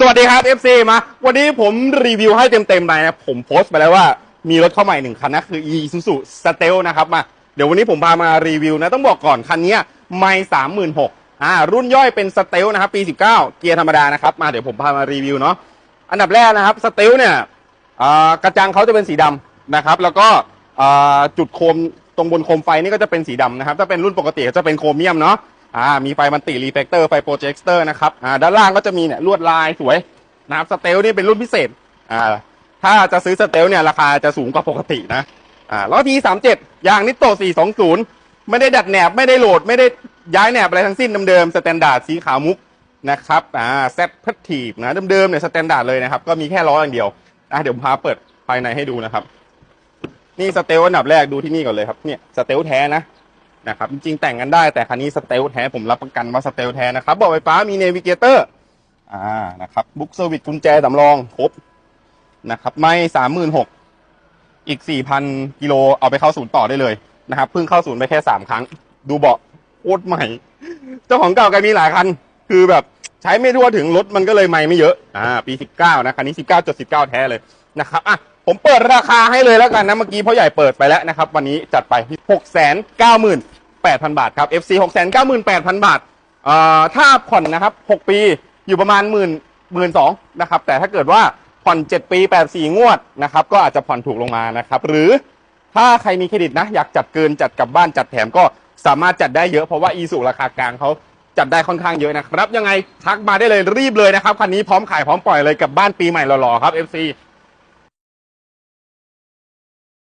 สวัสดีครับ FC มา วันนี้ผมรีวิวให้เต็มๆไปนะ ผมโพสต์ไปแล้วว่ามีรถเข้าใหม่หนึ่งคันนะ คือ Isuzu Steel นะครับมา เดี๋ยววันนี้ผมพามารีวิวนะ ต้องบอกก่อน คันนี้ไม่สามหมื่นหกอ่า รุ่นย่อยเป็นสเตลนะครับ ปี 19 เกียร์ธรรมดานะครับ มาเดี๋ยวผมพามารีวิวเนาะอันดับแรกนะครับสเตลเนี่ยอ่ากระจังเขาจะเป็นสีดำนะครับ แล้วก็อ่าจุดโคมตรงบนโคมไฟนี่ก็จะเป็นสีดำนะครับ ถ้าเป็นรุ่นปกติจะเป็นโครเมียมเนาะ อ่ามีไฟมันติรีเฟกเตอร์ไฟโปรเจคเตอร์นะครับอ่าด้านล่างก็จะมีเนี่ยลวดลายสวยนะครับสเตลนี่เป็นรุ่นพิเศษอ่าถ้าจะซื้อสเตลเนี่ยราคาจะสูงกว่าปกตินะอ่าล้อทีสามเจ็ดยางนิโตสี่สองศูนย์ไม่ได้ดัดแหนบไม่ได้โหลดไม่ได้ย้ายแหนบอะไรทั้งสิ้นเดิมๆสแตนดาร์ดสีขาวมุกนะครับอ่าเซตพัตทีฟนะเดิมๆเนี่ยสแตนดาร์ดเลยนะครับก็มีแค่ล้ออย่างเดียวอะเดี๋ยวผมพาเปิดภายในให้ดูนะครับ นี่สเตลอันดับแรกดูที่นี่ก่อนเลยครับเนี่ยสเตลแท้นะ นะครับจริงๆแต่งกันได้แต่คันนี้สเตลแท้ผมรับประกันว่าสเตลแท้นะครับเบอกไฟฟ้ามีเนวิเกเตอร์อ่านะครับบุ๊กเซอร์วิสกุญแจสำรองครบนะครับไม่สามหมื่นหกอีกสี่พันกิโลเอาไปเข้าศูนย์ต่อได้เลยนะครับเพิ่งเข้าศูนย์ไปแค่สามครั้ง ดูเบาะโคตรใหม่ เจ้าของเก่าแกมีหลายคัน คือแบบใช้ไม่ทั่วถึงรถมันก็เลยไม่ไม่เยอะอ่าปีสิบเก้านะคันนี้สิบเก้าจุดสิบเก้าแท้เลยนะครับอะผมเปิดราคาให้เลยแล้วกันนะเมื่อกี้พ่อใหญ่เปิดไปแล้วนะครับ วันนี้จัดไปหกแสนเก้าหมื่น 8,000 บาทครับ FC 698,000 บาทเอ่อถ้าผ่อนนะครับ 6 ปีอยู่ประมาณหมื่นหมื่นสองนะครับ แต่ถ้าเกิดว่าผ่อน 7 ปี 84 งวดนะครับ ก็อาจจะผ่อนถูกลงมานะครับ หรือถ้าใครมีเครดิตนะ อยากจัดเกินจัดกลับบ้านจัดแถมก็สามารถจัดได้เยอะเพราะว่าอีสุราคากลางเขาจัดได้ค่อนข้างเยอะนะครับ ยังไงทักมาได้เลยรีบเลยนะครับคันนี้พร้อมขายพร้อมปล่อยเลยกับบ้านปีใหม่หล่อๆครับ FC